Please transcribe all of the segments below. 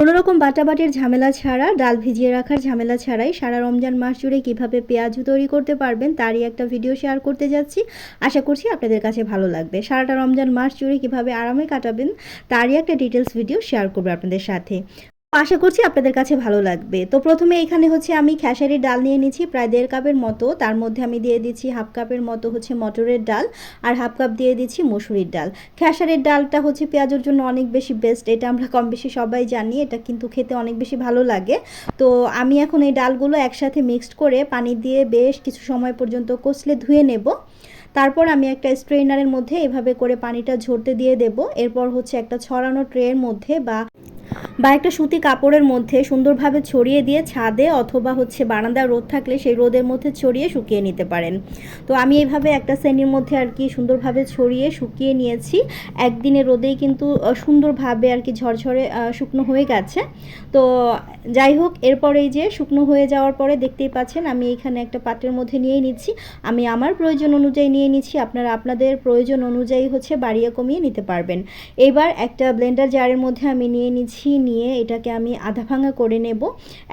কোনো রকম বাটাবাটির ঝামেলা ছাড়া, ডাল ভিজিয়ে রাখার ঝামেলা ছাড়াই সারা রমজান মাস জুড়ে কীভাবে পেঁয়াজু তৈরি করতে পারবেন তারই একটা ভিডিও শেয়ার করতে যাচ্ছি। আশা করছি আপনাদের কাছে ভালো লাগবে। সারাটা রমজান মাস জুড়ে কীভাবে আরামে কাটাবেন, তারই একটা ডিটেলস ভিডিও শেয়ার করব আপনাদের সাথে। আশা করছি আপনাদের কাছে ভালো লাগবে। তো প্রথমে এখানে হচ্ছে আমি খেসারির ডাল নিয়ে নিচ্ছি প্রায় দেড় কাপের মতো। তার মধ্যে আমি দিয়ে দিচ্ছি হাফ কাপের মতো হচ্ছে মটরের ডাল আর হাফ কাপ দিয়ে দিচ্ছি মসুরির ডাল। খেসারির ডালটা হচ্ছে পেঁয়াজের জন্য অনেক বেশি বেস্ট এটা আমরা কম বেশি সবাই জানি, এটা কিন্তু খেতে অনেক বেশি ভালো লাগে। তো আমি এখন এই ডালগুলো একসাথে মিক্সড করে পানি দিয়ে বেশ কিছু সময় পর্যন্ত কষলে ধুয়ে নেব। তারপর আমি একটা স্ট্রেনারের মধ্যে এভাবে করে পানিটা ঝরতে দিয়ে দেব। এরপর হচ্ছে একটা ছড়ানো ট্রের মধ্যে বা বা একটা সুতি কাপড়ের মধ্যে সুন্দরভাবে ছড়িয়ে দিয়ে ছাদে অথবা হচ্ছে বারান্দার রোদ থাকলে সেই রোদের মধ্যে ছড়িয়ে শুকিয়ে নিতে পারেন। তো আমি এইভাবে একটা শ্রেণির মধ্যে আর কি সুন্দরভাবে ছড়িয়ে শুকিয়ে নিয়েছি। একদিনে রোদেই কিন্তু সুন্দরভাবে আর কি ঝরঝরে শুকনো হয়ে গেছে। তো যাই হোক এরপরেই যে শুকনো হয়ে যাওয়ার পরে দেখতেই পাচ্ছেন আমি এখানে একটা পাত্রের মধ্যে নিয়েই নিচ্ছি। আমি আমার প্রয়োজন অনুযায়ী নিয়ে নিচ্ছি, আপনারা আপনাদের প্রয়োজন অনুযায়ী হচ্ছে বাড়িয়ে কমিয়ে নিতে পারবেন। এবার একটা ব্লেন্ডার জারের মধ্যে আমি নিয়ে নিচ্ছি নিয়ে এটাকে আমি আধা ভাঙা করে নেব।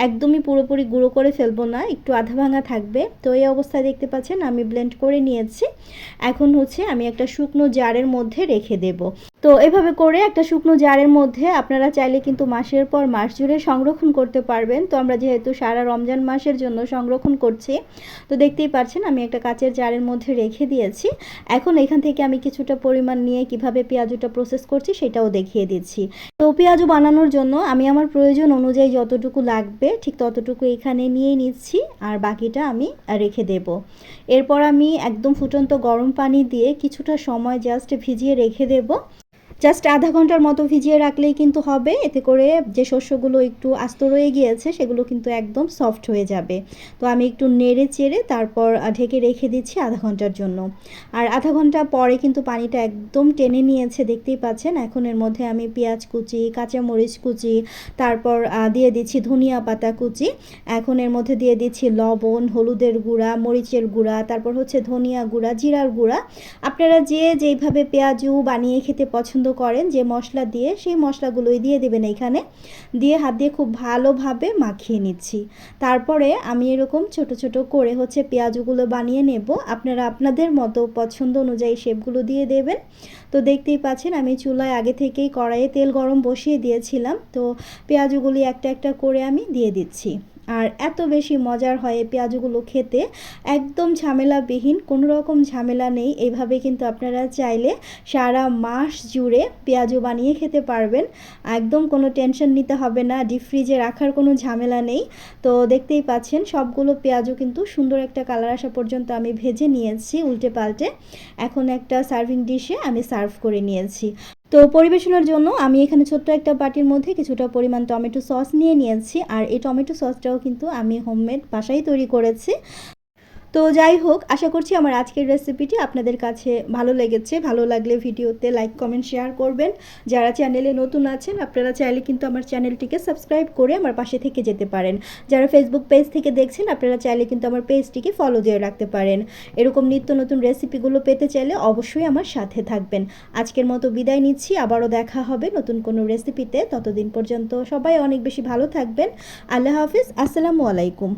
একদমই পুরোপুরি গুঁড়ো করে ফেলব না, একটু আধা ভাঙা থাকবে। তো এই অবস্থায় দেখতে পাচ্ছেন আমি ব্লেন্ড করে নিয়েছি। এখন হচ্ছে আমি একটা শুকনো জারের মধ্যে রেখে দেব। তো এভাবে করে একটা শুকনো জারের মধ্যে আপনারা চাইলে কিন্তু মাসের পর মাস জুড়ে সংরক্ষণ করতে পারবেন। তো আমরা যেহেতু সারা রমজান মাসের জন্য সংরক্ষণ করছি, তো দেখতেই পাচ্ছেন আমি একটা কাচের জারের মধ্যে রেখে দিয়েছি। এখন এখান থেকে আমি কিছুটা পরিমাণ নিয়ে কীভাবে পেঁয়াজুটা প্রসেস করছি সেটাও দেখিয়ে দিচ্ছি। তো পেঁয়াজু বানানোর জন্য আমি আমার প্রয়োজন অনুযায়ী যতটুকু লাগবে, ঠিক ততটুকু এখানে নিয়ে নিচ্ছি আর বাকিটা আমি রেখে দেব। এরপর আমি একদম ফুটন্ত গরম পানি দিয়ে কিছুটা সময় জাস্ট ভিজিয়ে রেখে দেব। জাস্ট আধা ঘণ্টার মতো ভিজিয়ে রাখলেই কিন্তু হবে। এতে করে যে শস্যগুলো একটু আস্ত রয়ে গিয়েছে, সেগুলো কিন্তু একদম সফট হয়ে যাবে। তো আমি একটু নেড়ে চেড়ে তারপর ঢেকে রেখে দিচ্ছি আধা ঘণ্টার জন্য। আর আধা ঘণ্টা পরে কিন্তু পানিটা একদম টেনে নিয়েছে, দেখতেই পাচ্ছেন। এখন এর মধ্যে আমি পেঁয়াজ কুচি, কাঁচামরিচ কুচি, তারপর দিয়ে দিচ্ছি ধনিয়া পাতা কুচি। এখন এর মধ্যে দিয়ে দিচ্ছি লবণ, হলুদের গুঁড়া, মরিচের গুঁড়া, তারপর হচ্ছে ধনিয়া গুঁড়া, জিরার গুঁড়া। আপনারা যে যেইভাবে পেঁয়াজু বানিয়ে খেতে পছন্দ করেন যে মশলা দিয়ে, সেই মশলাগুলোই দিয়ে দেবেন এখানে দিয়ে হাত দিয়ে খুব ভালোভাবে মাখিয়ে নিচ্ছি। তারপরে আমি এরকম ছোট ছোট করে হচ্ছে পেঁয়াজগুলো বানিয়ে নেব। আপনারা আপনাদের মতো পছন্দ অনুযায়ী শেপগুলো দিয়ে দেবেন। তো দেখতেই পাচ্ছেন আমি চুলায় আগে থেকেই কড়াইয়ে তেল গরম বসিয়ে দিয়েছিলাম। তো পেঁয়াজগুলি একটা একটা করে আমি দিয়ে দিচ্ছি। আর এত বেশি মজার হয় এই পেঁয়াজগুলো খেতে। একদম ঝামেলাবিহীন, কোনো রকম ঝামেলা নেই। এইভাবে কিন্তু আপনারা চাইলে সারা মাস জুড়ে পেঁয়াজু বানিয়ে খেতে পারবেন। একদম কোনো টেনশন নিতে হবে না, ডিপ ফ্রিজে রাখার কোনো ঝামেলা নেই। তো দেখতেই পাচ্ছেন, সবগুলো পেঁয়াজও কিন্তু সুন্দর একটা কালার আসা পর্যন্ত আমি ভেজে নিয়েছি উল্টে পাল্টে। এখন একটা সার্ভিং ডিশে আমি সার্ভ করে নিয়েছি। তো পরিবেশনের জন্য আমি এখানে ছোট্ট একটা বাটির মধ্যে কিছুটা পরিমাণ টমেটো সস নিয়ে নিয়েছি। আর এই টমেটো সসটাও কিন্তু আমি হোমমেড বাসায় তৈরি করেছি। তো যাই হোক, আশা করছি আমার আজকের রেসিপিটি আপনাদের কাছে ভালো লেগেছে। ভালো লাগলে ভিডিওতে লাইক কমেন্ট শেয়ার করবেন। যারা চ্যানেলে নতুন আছেন, আপনারা চাইলে কিন্তু আমার চ্যানেলটিকে সাবস্ক্রাইব করে আমার পাশে থেকে যেতে পারেন। যারা ফেসবুক পেজ থেকে দেখছেন, আপনারা চাইলে কিন্তু আমার পেজটিকে ফলো দিয়ে রাখতে পারেন। এরকম নিত্য নতুন রেসিপিগুলো পেতে চাইলে অবশ্যই আমার সাথে থাকবেন। আজকের মতো বিদায় নিচ্ছি, আবারও দেখা হবে নতুন কোনো রেসিপিতে ততদিন পর্যন্ত সবাই অনেক বেশি ভালো থাকবেন। আল্লাহ হাফিজ, আসসালামু আলাইকুম।